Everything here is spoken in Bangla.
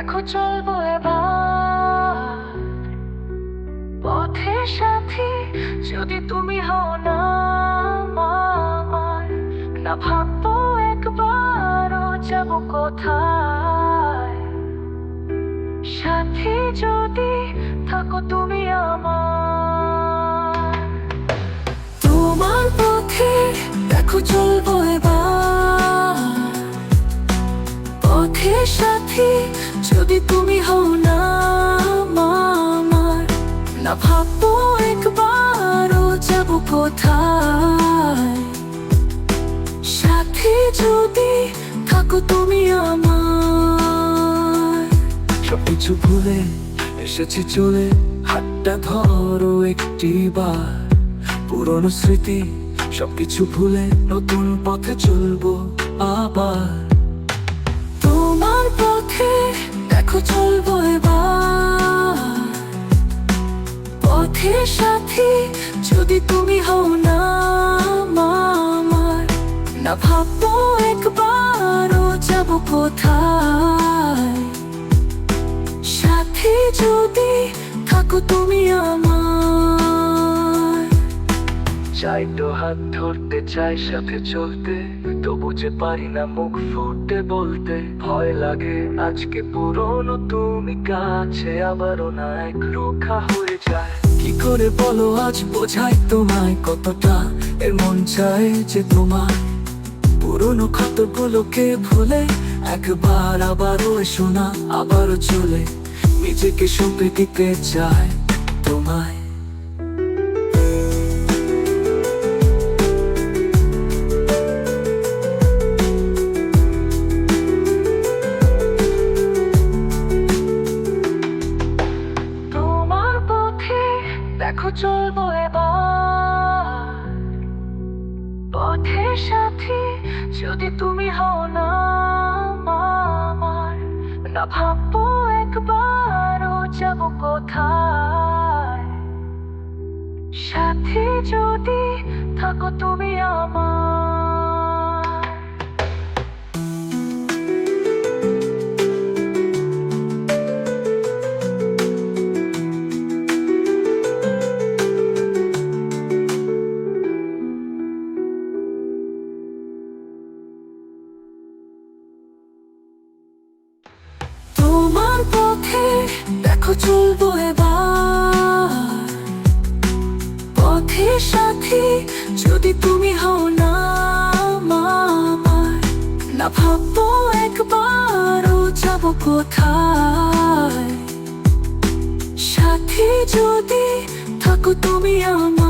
দেখো, চলবো এবার। পথের যদি তুমি হও না না ভাববো একবারও যাব কোথায়। সাথে যদি থাকো তুমি আমার। তোমার পথে দেখো, চলবো এবার। পথের সাথী যদি তুমি হও না আমার না ভাববো একবারও যাব কোথায়। সাথী যদি থাকো তুমি আমার। সবকিছু ভুলে এসেছি চলে, হাতটা ধরো একটি বার। পুরনো স্মৃতি, সবকিছু ভুলে নতুন পথে চলবো আবার। দেখো, চলবো এবার। পথের সাথী যদি তুমি হও না আমার না ভাববো একবারও যাব কোথায়। সাথী যদি থাকো তুমি আমার চাই তো হাত ধরতে চাই সাথে চলতে। তবু যে পারি না মুখ ফুটে বলতে। ভয় লাগে আজকে পুরনো, তুমি কাছে আবারও না এক রোখা হয়ে যায়। কি করে বলো আজ বোঝাই তোমায় কতটা? এর মন চায় যে তোমার পুরনো ক্ষতগুলোকে ভুলে একবার আবারও এসো না, আবারও চলে। নিজেকে সঁপে দিতে চায় তোমায়। চলবো এবার। পথের সাথী যদি তুমি হও না আমার না ভাববো একবারও যাব কোথায়। সাথী যদি থাকো তুমি আমার দেখো চলবো এবার পথের সাথে যদি তুমি হও না না ভাববো একবারও যাব কোথায়। সাথী যদি থাকো তুমি আমার